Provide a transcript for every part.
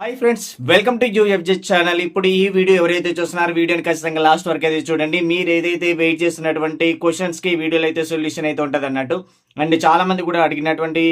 Hi friends welcome to UFJ channel ఇప్పుడు ఈ video ఎవరైతే చూస్తున్నారో వీడియోని ఖచ్చితంగా లాస్ట్ వరకు అయితే చూడండి. మీరు ఏదైతే వెయిట్ చేస్తున్నటువంటి క్వశ్చన్స్కి వీడియోలో అయితే సొల్యూషన్ అయితే ఉంటుంది అన్నట్టు అండ్ చాలామంది కూడా అడిగినటువంటి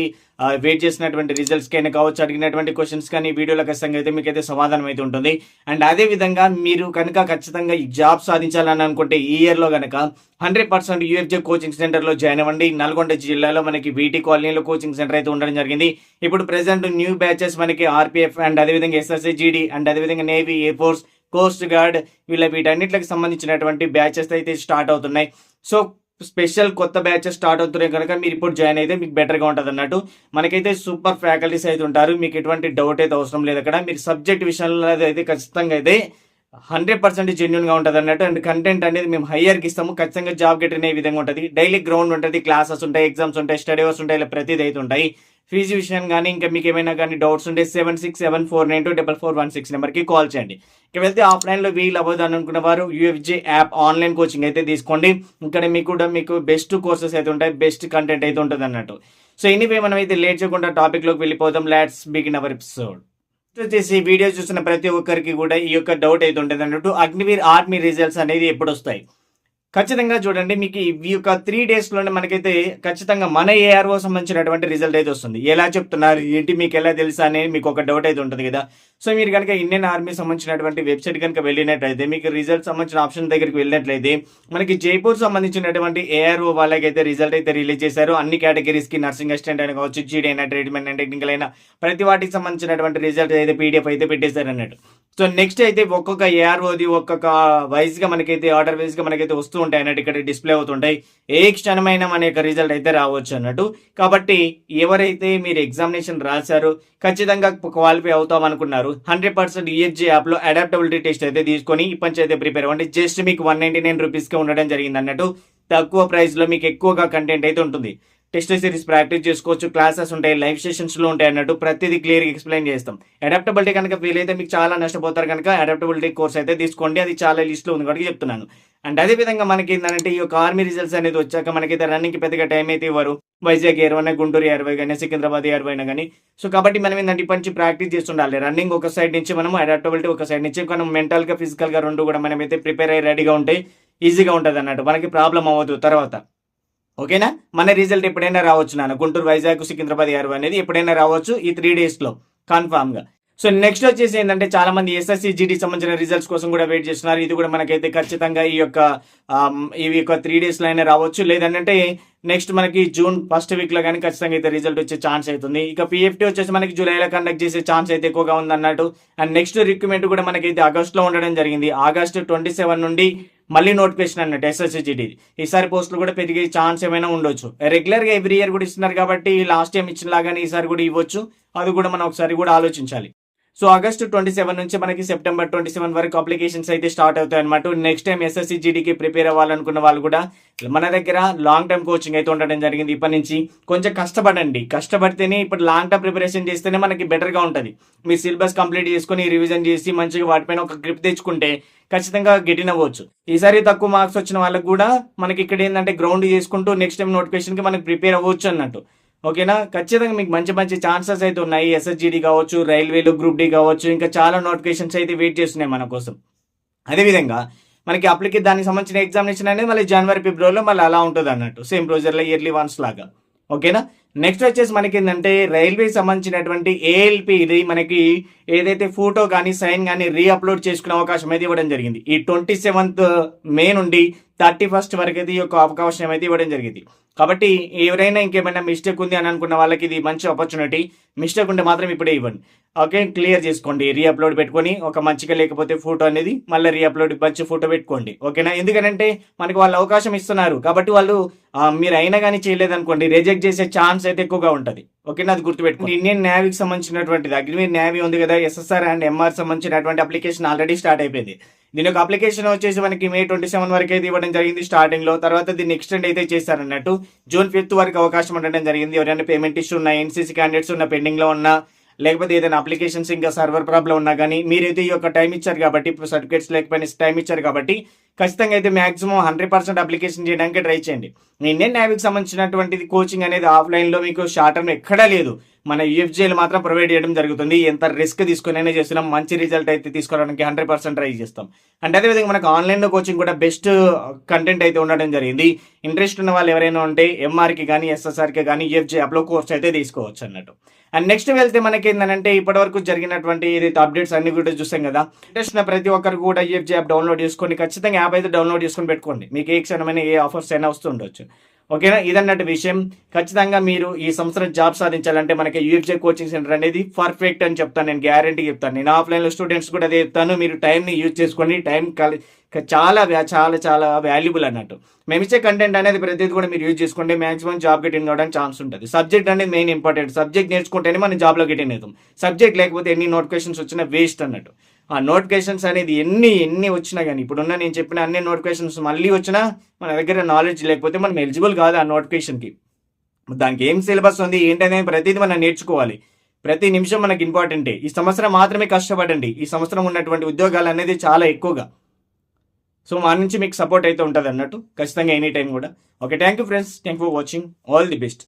వెయిట్ చేసినటువంటి రిజల్ట్స్ కైనా కావచ్చు అడిగినటువంటి క్వశ్చన్స్ కానీ వీడియోల వీడియోలో ఖచ్చితంగా అయితే మీకు అయితే సమాధానం అయితే ఉంటుంది. అండ్ అదే విధంగా మీరు కనుక ఖచ్చితంగా ఈ జాబ్ సాధించాలని అనుకుంటే ఈ ఇయర్లో కనుక హండ్రెడ్ పర్సెంట్ యూఎఫ్జే కోచింగ్ సెంటర్లో జాయిన్ అవ్వండి. నల్గొండ జిల్లాలో మనకి వీటి కాలనీలో కోచింగ్ సెంటర్ అయితే ఉండడం జరిగింది. ఇప్పుడు ప్రెసెంట్ న్యూ బ్యాచెస్ మనకి ఆర్పిఎఫ్ అండ్ అదేవిధంగా ఎస్ఎస్సి జీడీ అండ్ అదేవిధంగా navy air force coast guard వీళ్ళ వీటన్నిటికి సంబంధించినటువంటి బ్యాచెస్ అయితే స్టార్ట్ అవుతున్నాయి. సో స్పెషల్ కొత్త బ్యాచెస్ స్టార్ట్ అవుతున్నాయి కనుక మీరు ఇప్పుడు జాయిన్ అయితే మీకు బెటర్గా ఉంటుంది అన్నట్టు. మనకైతే సూపర్ ఫ్యాకల్టీస్ అయితే ఉంటారు. మీకు ఎటువంటి డౌట్ అయితే అవసరం లేదు అక్కడ. మీరు సబ్జెక్ట్ విషయంలో అయితే ఖచ్చితంగా అయితే హండ్రెడ్ పర్సెంట్ జెన్యున్గా ఉంటుంది అన్నట్టు. అండ్ కంటెంట్ అనేది మేము హయ్యర్కి ఇస్తాము. ఖచ్చితంగా జాబ్ గెట్ అనే విధంగా ఉంటుంది. డైలీ గ్రౌండ్ ఉంటుంది క్లాసెస్ ఉంటాయి ఎగ్జామ్స్ ఉంటాయి స్టడీ అవర్స్ ఉంటాయి ఇలా ప్రతిదీ అయితే ఉంటాయి. ఫీజు విషయం కానీ ఇంకా మీకు ఏమైనా కానీ డౌట్స్ ఉంటే seven six seven four nine two double four one six నెంబర్కి కాల్ చేయండి. ఇక వెళ్తే ఆఫ్లైన్లో వీలు అవ్వదు అని అనుకున్న వారు యూఎఫ్జే యాప్ ఆన్లైన్ కోచింగ్ అయితే తీసుకోండి. ఇక్కడ మీకు కూడా మీకు బెస్ట్ కోర్సెస్ అయితే ఉంటాయి బెస్ట్ కంటెంట్ అయితే ఉంటుంది అన్నట్టు సో ఎనీవే మనం అయితే లేట్ చేయకుండా టాపిక్లోకి వెళ్ళిపోదాం. లెట్స్ బిగిన్ అవర్ ఎపిసోడ్ వచ్చేసి వీడియో చూసిన ప్రతి ఒక్కరికి కూడా ఈ యొక్క డౌట్ అయితే ఉంటుంది అన్నట్టు అగ్నివీర్ ఆర్మీ రిజల్ట్స్ అనేది ఎప్పుడు వస్తాయి ఖచ్చితంగా చూడండి మీకు ఈ యొక్క త్రీ డేస్లోనే మనకైతే ఖచ్చితంగా మన ఏఆర్ఓ సంబంధించినటువంటి రిజల్ట్ అయితే వస్తుంది. ఎలా చెప్తున్నారు? ఏంటి? మీకు ఎలా తెలుసా? అనేది మీకు ఒక డౌట్ అయితే ఉంటుంది కదా. సో మీరు కనుక ఇండియన్ ఆర్మీ సంబంధించినటువంటి వెబ్సైట్ కనుక వెళ్ళినట్లయితే మీకు రిజల్ట్ సంబంధించిన ఆప్షన్ దగ్గరికి వెళ్ళినట్లయితే మనకి జైపూర్ సంబంధించినటువంటి ఏఆర్ఓ వాళ్ళకైతే రిజల్ట్ అయితే రిలీజ్ చేశారు. అన్ని కేటగిరీస్కి నర్సింగ్ అసిస్టెంట్ అయినా కావచ్చు జీడీ అయినా ట్రీట్మెంట్ అండ్ టెక్నికల్ అయినా ప్రతి వాటికి సంబంధించినటువంటి రిజల్ట్ అయితే పీడిఎఫ్ అయితే పెట్టేశారు అన్నట్టు సో నెక్స్ట్ అయితే ఒక్కొక్క ఏఆర్ఓది ఒక్కొక్క వైజ్గా మనకైతే ఆర్డర్ వైజ్గా మనకైతే వస్తూ ఉంటాయి అన్నట్టు ఇక్కడ డిస్ప్లే అవుతుంటాయి. ఏ క్షణమైన మన యొక్క రిజల్ట్ అయితే రావచ్చు అన్నట్టు. కాబట్టి ఎవరైతే మీరు ఎగ్జామినేషన్ రాశారో ఖచ్చితంగా క్వాలిఫై అవుతాం అనుకున్నారు. హండ్రెడ్ పర్సెంట్ యూఎఫ్జీ యాప్లో అడాప్టబిలిటీ టెస్ట్ అయితే తీసుకొని ఇప్పటి అయితే ప్రిపేర్ అవ్వండి. జస్ట్ మీకు వన్ నైన్టీ నైన్ రూపీస్కి ఉండడం జరిగింది అన్నట్టు తక్కువ ప్రైస్లో మీకు ఎక్కువగా కంటెంట్ అయితే ఉంటుంది. టెస్ట్ సిరీస్ ప్రాక్టీస్ చేసుకోవచ్చు క్లాసెస్ ఉంటాయి లైవ్ సెషన్స్లో ఉంటాయి అన్నట్టు ప్రతిదీ క్లియర్ ఎక్స్ప్లెయిన్ చేస్తాం. అడాప్టబిలిటీ కనుక ఫీల్ అయితే మీకు చాలా నష్టపోతారు కనుక అడాప్టబిలిటీ కోర్స్ అయితే తీసుకోండి. అది చాలా లిస్ట్లో ఉంది కాబట్టి చెప్తున్నాను. అండ్ అదే విధంగా మనకి ఏంటంటే ఈ యొక్క ఆర్మీ రిజల్ట్స్ అనేది వచ్చాక మనకైతే రన్నింగ్కి పెద్దగా టైం అయితే ఇవ్వరు. వైజాగ్ ఇరవై గుంటూరు ఇరవై కానీ సికింద్రాబాద్ ఇరవై కానీ. సో కాబట్టి మనం ఏంటంటే ఇప్పటి నుంచి ప్రాక్టీస్ చేస్తుండాలి. రన్నింగ్ ఒక సైడ్ నుంచి మనం అడాప్టబిలిటీ ఒక సైడ్ నుంచి మనం మెంటల్గా ఫిజికల్గా రెండు కూడా మనం అయితే ప్రిపేర్ అయ్యి రెడీగా ఉంటే ఈజీగా ఉంటుంది అన్నట్టు మనకి ప్రాబ్లం అవ్వదు తర్వాత. ఓకేనా? మన రిజల్ట్ ఎప్పుడైనా రావచ్చు నాన్న. గుంటూరు వైజాగ్ సికింద్రాబాద్ ఇరవై అనేది ఎప్పుడైనా రావచ్చు ఈ త్రీ డేస్లో కన్ఫామ్గా కన్ఫామ్గా. సో నెక్స్ట్ వచ్చేసి ఏంటంటే చాలా మంది ఎస్ఎస్సి జీడీ సంబంధించిన రిజల్ట్స్ కోసం కూడా వెయిట్ చేస్తున్నారు. ఇది కూడా మనకైతే ఖచ్చితంగా ఈ యొక్క ఈ ఇవి యొక్క త్రీ డేస్లో అయినా రావచ్చు. లేదంటే నెక్స్ట్ మనకి జూన్ ఫస్ట్ వీక్లో కానీ ఖచ్చితంగా అయితే రిజల్ట్ వచ్చే ఛాన్స్ అవుతుంది. ఇక పిఎఫ్టీ వచ్చేసి మనకి జూలైలో కండక్ట్ చేసే ఛాన్స్ అయితే ఎక్కువగా ఉంది అన్నట్టు అండ్ నెక్స్ట్ రిక్రూట్మెంట్ కూడా మనకైతే ఆగస్ట్లో ఉండడం జరిగింది. ఆగస్ట్ ట్వంటీ సెవెన్ నుండి మళ్ళీ నోటిఫికేషన్ అన్నట్టు ఎస్ఎస్సిజిడి ఈసారి పోస్టులు కూడా పెరిగే ఛాన్స్ ఏమైనా ఉండొచ్చు. రెగ్యులర్గా ఎవ్రీ ఇయర్ కూడా ఇస్తున్నారు కాబట్టి లాస్ట్ టైం ఇచ్చిన లాగానే ఈసారి కూడా ఇవ్వచ్చు. అది కూడా మనం ఒకసారి కూడా ఆలోచించాలి. సో ఆగస్ట్ ట్వంటీ సెవెన్ నుంచి మనకి సెప్టెంబర్ ట్వంటీ సెవెన్ వరకు అప్లికేషన్స్ అయితే స్టార్ట్ అవుతాయి అనమాట నెక్స్ట్ టైం ఎస్ఎస్సి జీడీకి ప్రిపేర్ అవ్వాలనుకున్న వాళ్ళు కూడా మన దగ్గర లాంగ్ టర్మ్ కోచింగ్ అయితే ఉండడం జరిగింది ఇప్పటి నుంచి. కొంచెం కష్టపడండి. కష్టపడితేనే ఇప్పుడు లాంగ్ టర్మ్ ప్రిపరేషన్ చేస్తేనే మనకి బెటర్గా ఉంటుంది. మీ సిలబస్ కంప్లీట్ చేసుకొని రివిజన్ చేసి మంచిగా వాటిపైన ఒక గ్రిప్ తెచ్చుకుంటే ఖచ్చితంగా గెటిన్ అవ్వచ్చు. ఈసారి తక్కువ మార్క్స్ వచ్చిన వాళ్ళకి కూడా మనకి ఇక్కడ ఏంటంటే గ్రౌండ్ చేసుకుంటూ నెక్స్ట్ టైం నోటిఫికేషన్కి మనకి ప్రిపేర్ అవ్వచ్చు అన్నట్టు. ఓకేనా? ఖచ్చితంగా మీకు మంచి మంచి ఛాన్సెస్ అయితే ఉన్నాయి. ఎస్ఎస్జిడి కావచ్చు రైల్వేలు గ్రూప్ డి కావచ్చు ఇంకా చాలా నోటిఫికేషన్స్ అయితే వెయిట్ చేస్తున్నాయి మన కోసం. అదేవిధంగా మనకి అప్లికే దానికి సంబంధించిన ఎగ్జామినేషన్ అనేది మళ్ళీ జనవరి ఫిబ్రవరిలో మళ్ళీ అలా ఉంటుంది అన్నట్టు. సేమ్ ప్రొసీజర్లో ఇయర్లీ వన్స్ లాగా. ఓకేనా? నెక్స్ట్ వచ్చేసి మనకి ఏంటంటే రైల్వే సంబంధించినటువంటి ఏఎల్పి ఇది మనకి ఏదైతే ఫోటో కానీ సైన్ కానీ రీ అప్లోడ్ చేసుకునే అవకాశం అయితే ఇవ్వడం జరిగింది. ఈ ట్వంటీ సెవెంత్ మే నుండి థర్టీ ఫస్ట్ వరకు అయితే ఈ యొక్క అవకాశం అయితే ఇవ్వడం జరిగింది. కాబట్టి ఎవరైనా ఇంకేమైనా మిస్టేక్ ఉంది అని అనుకున్న వాళ్ళకి ఇది మంచి ఆపర్చునిటీ మిస్టేక్ ఉంటే మాత్రం ఇప్పుడే ఇవ్వండి. ఓకే క్లియర్ చేసుకోండి. రీఅప్లోడ్ పెట్టుకొని ఒక మంచిగా లేకపోతే ఫోటో అనేది మళ్ళీ రీ అప్లోడ్ మంచి ఫోటో పెట్టుకోండి. ఓకేనా ఎందుకంటే మనకి వాళ్ళు అవకాశం ఇస్తున్నారు. కాబట్టి వాళ్ళు మీరు అయినా కానీ చేయలేదనుకోండి రిజెక్ట్ చేసే ఛాన్స్ అయితే ఎక్కువగా ఉంటుంది. ఓకేనా అది గుర్తుపెట్టుకోండి. ఇండియన్ నేవీకి సంబంధించినటువంటిది అగ్నివీర్ నేవీ ఉంది కదా ఎస్ఎస్ఆర్ అండ్ ఎంఆర్ సంబంధించినటువంటి అప్లికేషన్ ఆల్రెడీ స్టార్ట్ అయిపోయింది. దీని యొక్క అప్లికేషన్ వచ్చేసి మనకి మే ట్వంటీ సెవెన్ వరకు అయితే ఇవ్వడం జరిగింది స్టార్టింగ్లో. తర్వాత దీన్ని ఎక్స్టెండ్ అయితే చేశారన్నట్టు జూన్ ఫిఫ్త్ వరకు అవకాశం ఉండడం జరిగింది. ఎవరైనా పేమెంట్ ఇష్యూ ఉన్న ఎన్సీసీ క్యాండిడేట్స్ ఉన్న పెండింగ్లో ఉన్న లేకపోతే ఏదైనా అప్లికేషన్స్ ఇంకా సర్వర్ ప్రాబ్లం ఉన్నా కానీ మీరైతే ఈ యొక్క టైం ఇచ్చారు కాబట్టి సర్టిఫికేట్స్ లేకపోయినా టైం ఇచ్చారు కాబట్టి ఖచ్చితంగా అయితే మాక్సిమం హండ్రెడ్ పర్సెంట్ అప్లికేషన్ చేయడానికి ట్రై చేయండి. ఇండియన్ నేవీకి సంబంధించినటువంటిది కోచింగ్ అనేది ఆఫ్లైన్లో మీకు షార్ట్ టర్మ్ ఎక్కడా లేదు. మన యూఎఫ్జీలు మాత్రం ప్రొవైడ్ చేయడం జరుగుతుంది. ఎంత రిస్క్ తీసుకునే చేస్తున్నాం. మంచి రిజల్ట్ అయితే తీసుకోవడానికి హండ్రెడ్ పర్సెంట్ ట్రై చేస్తాం. అండ్ అదేవిధంగా మనకు ఆన్లైన్లో కోచింగ్ కూడా బెస్ట్ కంటెంట్ అయితే ఉండడం జరిగింది. ఇంట్రెస్ట్ ఉన్న వాళ్ళు ఎవరైనా ఉంటే ఎంఆర్కి కానీ ఎస్ఎస్ఆర్కి కానీ యూఎఫ్జీ అప్లో కోర్స్ అయితే తీసుకోవచ్చు అన్నట్టు. అండ్ నెక్స్ట్ వెళ్తే మనకి ఏంటంటే ఇప్పటివరకు జరిగినటువంటి ఏదైతే అప్డేట్స్ అన్ని కూడా చూసాం కదా. ఇంట్రెస్ట్ ఉన్న ప్రతి ఒక్కరు కూడా యూఎఫ్జే యాప్ డౌన్లోడ్ చేసుకొని ఖచ్చితంగా యాప్ అయితే డౌన్లోడ్ చేసుకొని పెట్టుకోండి. మీకు ఏ క్షణమైన ఏ ఆఫర్స్ అయినా వస్తుండొచ్చు ఓకేనా? ఇదన్నట్టు విషయం. ఖచ్చితంగా మీరు ఈ సంవత్సరం జాబ్ సాధించాలంటే మనకి యూఎఫ్జే కోచింగ్ సెంటర్ అనేది పర్ఫెక్ట్ అని చెప్తాను. నేను గ్యారంటీ చెప్తాను. నేను ఆఫ్లైన్లో స్టూడెంట్స్ కూడా అదే చెప్తాను. మీరు టైంని యూజ్ చేసుకొని టైం చాలా చాలా చాలా వాల్యుబుల్ అన్నట్టు. మేము ఇచ్చే కంటెంట్ అనేది ప్రతిదీ కూడా మీరు యూజ్ చేసుకుంటే మాక్సిమం జాబ్ గెటిన్ కావడానికి ఛాన్స్ ఉంటుంది. సబ్జెక్ట్ అనేది మెయిన్ ఇంపార్టెంట్. సబ్జెక్ట్ నేర్చుకుంటేనే మనం జాబ్లో గెటిన్ అవుతాం. సబ్జెక్ట్ లేకపోతే ఎన్ని నోటిఫికేషన్స్ వచ్చినా వేస్ట్ అన్నట్టు. ఆ నోటిఫికేషన్స్ అనేది ఎన్ని ఎన్ని వచ్చినా కానీ ఇప్పుడున్న నేను చెప్పిన అన్ని నోటిఫికేషన్స్ మళ్ళీ వచ్చినా మన దగ్గర నాలెడ్జ్ లేకపోతే మనం ఎలిజిబుల్ కాదు ఆ నోటిఫికేషన్కి. దానికి ఏం సిలబస్ ఉంది ఏంటనేది ప్రతిదీ మనం నేర్చుకోవాలి. ప్రతి నిమిషం మనకి ఇంపార్టెంటే. ఈ సంవత్సరం మాత్రమే కష్టపడండి. ఈ సంవత్సరం ఉన్నటువంటి ఉద్యోగాలు అనేది చాలా ఎక్కువగా. సో మా నుంచి మీకు సపోర్ట్ అయితే ఉంటుంది అన్నట్టు ఖచ్చితంగా ఎనీ టైం కూడా. Okay thank you friends. Thank for watching. All the best.